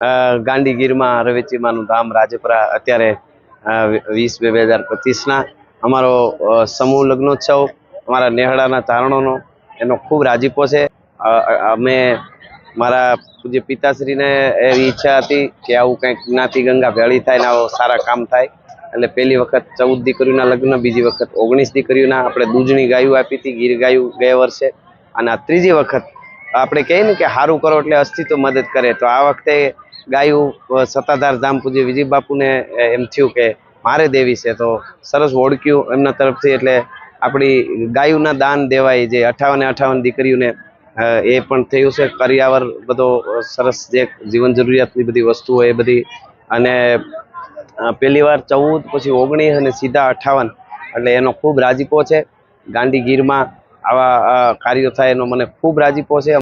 ગાંધીગીરમાં રવેચીમાનું ધામ રાજપરા અત્યારે વીસ બે બે હજાર પચીસના અમારો સમૂહ લગ્નોત્સવ, અમારા નેહડાના તારણોનો એનો ખૂબ રાજીપો છે. અમે મારા પૂજ્ય પિતાશ્રીને એવી ઈચ્છા હતી કે આવું કંઈક જ્ઞાતિ ગંગા ભેળી થાય ને આવો સારા કામ થાય. એટલે પહેલી વખત ચૌદ દીકરીઓના લગ્ન, બીજી વખત ઓગણીસ દીકરીઓના આપણે દૂધની ગાયું આપી હતી, ગીર ગાયું ગયા વર્ષે. અને આ ત્રીજી વખત આપણે કહીએ ને કે સારું કરો એટલે અસ્તિત્વ મદદ કરે. તો આ વખતે ગાયું સત્તાધાર ધામ પૂજ્ય વિજય બાપુને એમ થયું કે મારે દેવી છે, તો સરસ ઓળખ્યું એમના તરફથી એટલે આપણી ગાયુંના દાન દેવાય, જે અઠાવન અઠાવન દીકરીઓને એ પણ થયું છે, કરિયાવર બધો સરસ જે જીવન જરૂરિયાતની બધી વસ્તુઓ એ બધી. અને પહેલી વાર ચૌદ, પછી ઓગણીસ અને સીધા અઠાવન, એટલે એનો ખૂબ રાજીપો છે. ગાંધીગીરમાં આવા કાર્યો થાય એનો મને ખૂબ રાજીપો છે.